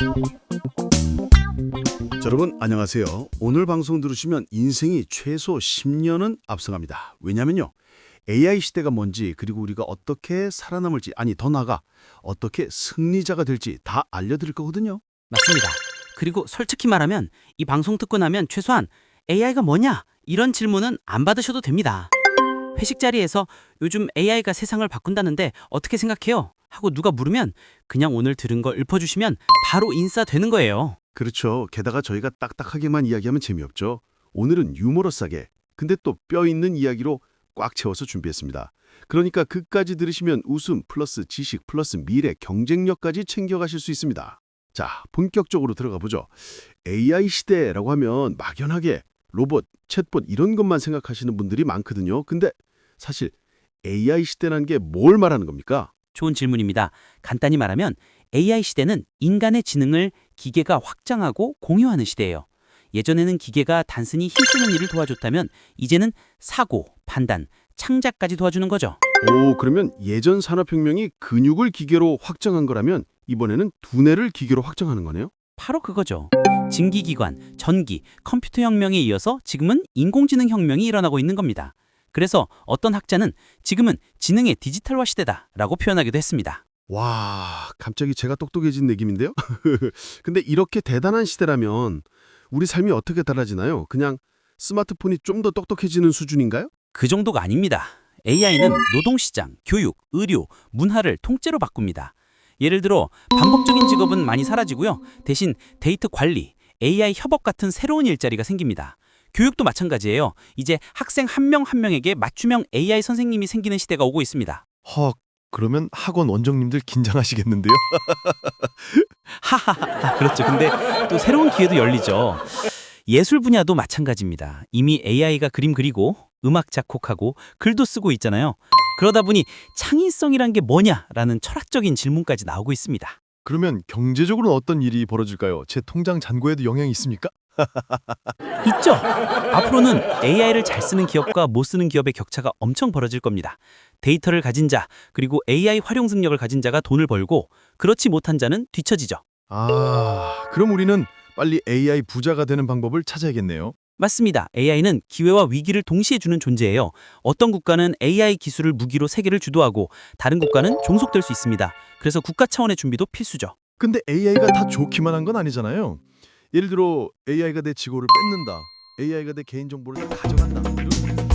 자, 여러분 안녕하세요. 오늘 방송 들으시면 인생이 최소 10년은 앞서갑니다. 왜냐면요. AI 시대가 뭔지 그리고 우리가 어떻게 살아남을지 아니 더 나아가 어떻게 승리자가 될지 다 알려드릴 거거든요. 맞습니다. 그리고 솔직히 말하면 이 방송 듣고 나면 최소한 AI가 뭐냐 이런 질문은 안 받으셔도 됩니다. 회식 자리에서 요즘 AI가 세상을 바꾼다는데 어떻게 생각해요? 하고 누가 물으면 그냥 오늘 들은 걸 읊어주시면 바로 인싸 되는 거예요. 그렇죠. 게다가 저희가 딱딱하게만 이야기하면 재미없죠. 오늘은 유머러스하게 근데 또 뼈 있는 이야기로 꽉 채워서 준비했습니다. 그러니까 끝까지 들으시면 웃음 플러스 지식 플러스 미래 경쟁력까지 챙겨가실 수 있습니다. 자, 본격적으로 들어가 보죠. AI 시대라고 하면 막연하게 로봇, 챗봇 이런 것만 생각하시는 분들이 많거든요. 근데 사실 AI 시대라는 게 뭘 말하는 겁니까? 좋은 질문입니다. 간단히 말하면 AI 시대는 인간의 지능을 기계가 확장하고 공유하는 시대예요. 예전에는 기계가 단순히 힘쓰는 일을 도와줬다면 이제는 사고, 판단, 창작까지 도와주는 거죠. 오, 그러면 예전 산업혁명이 근육을 기계로 확장한 거라면 이번에는 두뇌를 기계로 확장하는 거네요? 바로 그거죠. 증기기관, 전기, 컴퓨터 혁명에 이어서 지금은 인공지능 혁명이 일어나고 있는 겁니다. 그래서 어떤 학자는 지금은 지능의 디지털화 시대다라고 표현하기도 했습니다. 와, 갑자기 제가 똑똑해진 느낌인데요? 근데 이렇게 대단한 시대라면 우리 삶이 어떻게 달라지나요? 그냥 스마트폰이 좀 더 똑똑해지는 수준인가요? 그 정도가 아닙니다. AI는 노동시장, 교육, 의료, 문화를 통째로 바꿉니다. 예를 들어 반복적인 직업은 많이 사라지고요. 대신 데이터 관리, AI 협업 같은 새로운 일자리가 생깁니다. 교육도 마찬가지예요. 이제 학생 한 명 한 명에게 맞춤형 AI 선생님이 생기는 시대가 오고 있습니다. 헉, 그러면 학원 원장님들 긴장하시겠는데요? 하하하 그렇죠. 근데 또 새로운 기회도 열리죠. 예술 분야도 마찬가지입니다. 이미 AI가 그림 그리고 음악 작곡하고 글도 쓰고 있잖아요. 그러다 보니 창의성이란 게 뭐냐라는 철학적인 질문까지 나오고 있습니다. 그러면 경제적으로는 어떤 일이 벌어질까요? 제 통장 잔고에도 영향이 있습니까? 있죠. 앞으로는 AI를 잘 쓰는 기업과 못 쓰는 기업의 격차가 엄청 벌어질 겁니다. 데이터를 가진 자 그리고 AI 활용 능력을 가진 자가 돈을 벌고 그렇지 못한 자는 뒤처지죠. 아, 그럼 우리는 빨리 AI 부자가 되는 방법을 찾아야겠네요. 맞습니다. AI는 기회와 위기를 동시에 주는 존재예요. 어떤 국가는 AI 기술을 무기로 세계를 주도하고 다른 국가는 종속될 수 있습니다. 그래서 국가 차원의 준비도 필수죠. 근데 AI가 다 좋기만 한 건 아니잖아요. 예를 들어 AI가 내 직업을 뺏는다. AI가 내 개인정보를 다 가져간다. 이런